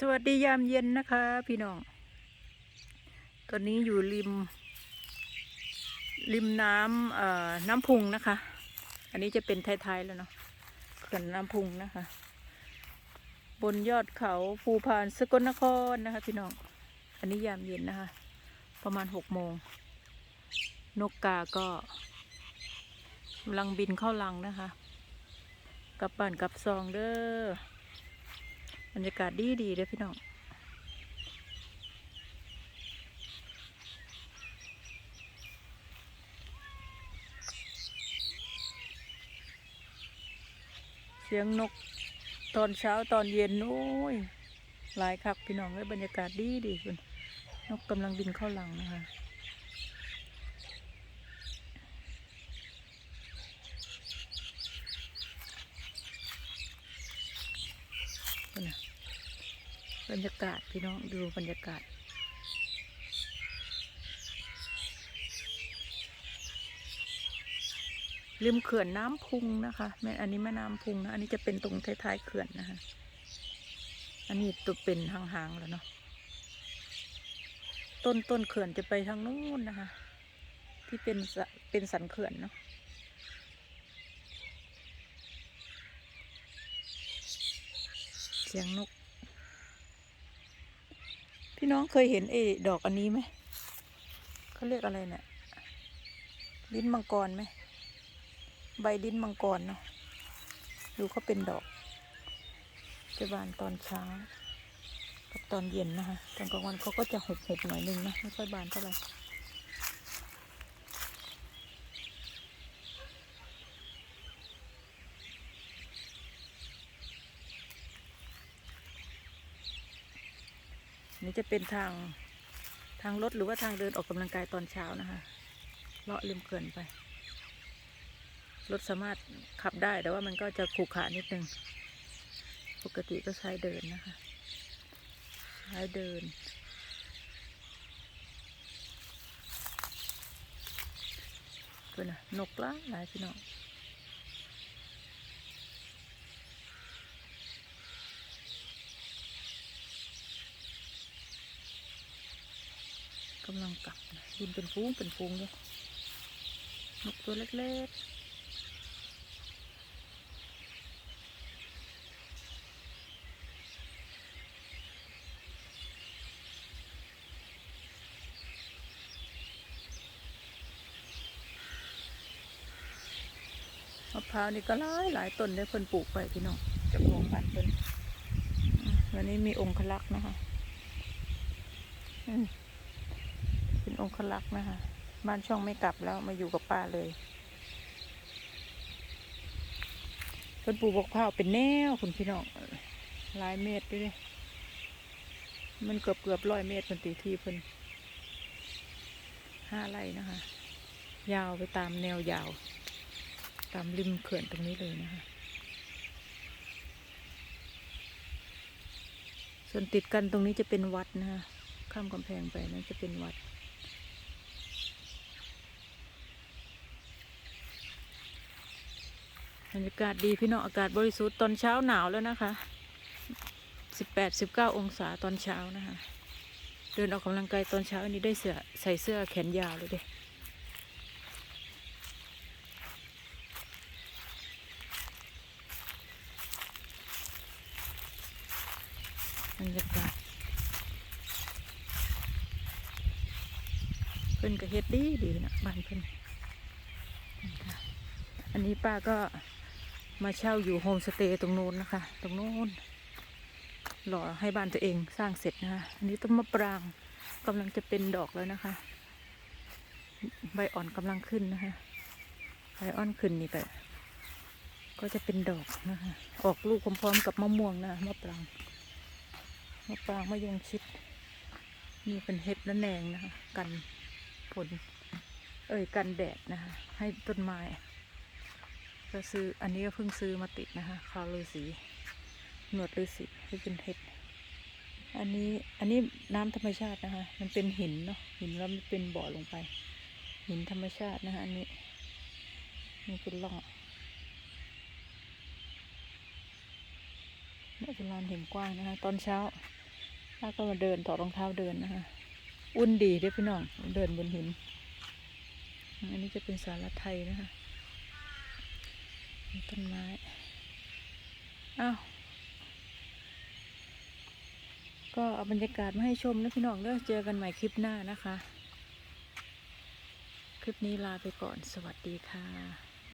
สวัสดียามเย็นนะคะ พี่น้อง ตอนนี้อยู่ริม ริมน้ำเอ่อน้ำพุงนะคะ อันนี้จะเป็นท้ายๆแล้วเนาะเขื่อนน้ำพุงนะคะ บนยอดเขาภูพานสกลนครนะคะ พี่น้อง อันนี้ยามเย็นนะคะ ประมาณหกโมง นกกาก็กำลังบินเข้ารังนะคะ กลับบ้านกลับซองเด้อ รรยากาศดีดีเด้อพี่น้องเสียงนกตอนเช้าตอนเย็นโอ้ยหลายคักพี่น้องเลยบรรยากาศดีดีคุณนกกำลังบินเข้าหลังนะคะ บรรยากาศพี่น้องดูบรรยากาศ ริมเขื่อนน้ำพุงนะคะแม่อันนี้แม่น้ำพุงนะอันนี้จะเป็นตรงท้ายๆเขื่อนนะคะอันนี้ตัวเป็นห่างๆแล้วเนาะต้นต้นเขื่อนจะไปทางนู้นนะคะ ที่เป็นเป็นสันเขื่อนเนาะเสียงนก พี่น้องเคยเห็นไอ้ดอกอันนี้ไหมเขาเรียกอะไรเนี่ยลิ้นมังกรไหมใบลิ้นมังกรเนาะดูเขาเป็นดอกจะบานตอนเช้ากับตอนเย็นนะคะตอนกลางวันเขาก็จะหบๆหน่อยนึงนะไม่ค่อยบานเท่าไหร่ นี่จะเป็นทางทางรถหรือว่าทางเดินออกกำลังกายตอนเช้านะคะ เลาะริมเขื่อนไป รถสามารถขับได้แต่ว่ามันก็จะขรุขระนิดนึง ปกติก็ใช้เดินนะคะ ใช้เดิน ตัวน่ะนกล้าหลายพี่น้อง กำลังกลับนะบินเป็นฟูงเป็นฟูงเลยนกตัวเล็กๆมะพร้าวนี่ก็หลายหลายต้นได้เพิ่นปลูกไปพี่น้องเจะของบ้านเพิ่นอืมวันนี้มีองค์คลักษ์นะคะ อืมเป็น องคลักษ์นะคะ บ้านช่องไม่กลับแล้วมาอยู่กับป้าเลยเพิ่นปูบกพร้าวเป็นแนวคุณพี่น้องหลายเมตรด้วยด้มันเกือบเกือบร้อยเมตรเพิ่นตีที่เพิ่นห้าไร่นะคะ ยาวไปตามแนวยาว ตามริมเขื่อนตรงนี้เลยนะคะ ส่วนติดกันตรงนี้จะเป็นวัดนะคะ ข้ามกำแพงไปนั่นจะเป็นวัด รรยากาศดีพี่น้องอากาศบริสุทธิ์ตอนเช้าหนาวแล้วนะคะสิบแปดสิบเก้าองศาตอนเช้านะคะ เดินออกกำลังกายตอนเช้าอันนี้ได้เสื้อใส่เสื้อแขนยาวเลยเด้บรรยากาศเพิ่นก็เฮ็ดดีดีนะบ้านเพิ่นนี่ค่ะอันนี้ป้าก็ มาเช่าอยู่โฮมสเตย์ตรงโน้นนะคะ ตรงโน้นหล่อให้บ้านตัวเองสร้างเสร็จนะคะอันนี้ต้นมะปรางกำลังจะเป็นดอกแล้วนะคะ ใบอ่อนกำลังขึ้นนะคะใบอ่อนขึ้นนี่ก็ก็จะเป็นดอกนะคะออกลูกพร้อมๆกับมะม่วงนะมะปรางมะปรางมะยงชิดนี่เป็นเห็ดและแหนงนะคะ กันฝนเอ้ยกันแดดนะคะ ให้ต้นไม้ ก็ซื้ออันนี้ก็เพิ่งซื้อมาติดนะคะคาวฤาษีหนวดฤาษีที่เป็นเห็ด อันนี้อันนี้น้ำธรรมชาตินะคะ มันเป็นหินเนาะหินแล้วมันเป็นบ่อลงไป หินธรรมชาตินะคะอันนี้นี่เป็นร่องนี่เป็นลานเห็นกว้างนะคะ ตอนเช้าป้าก็มาเดินถอดรองเท้าเดินนะคะ อุ่นดีด้อพี่น้องเดินบนหิน อันนี้จะเป็นสารไทยนะคะ ต้นไม้ อ้าว ก็เอาบรรยากาศมาให้ชมนะพี่น้องเด้อเจอกันใหม่คลิปหน้านะคะ คลิปนี้ลาไปก่อน สวัสดีค่ะ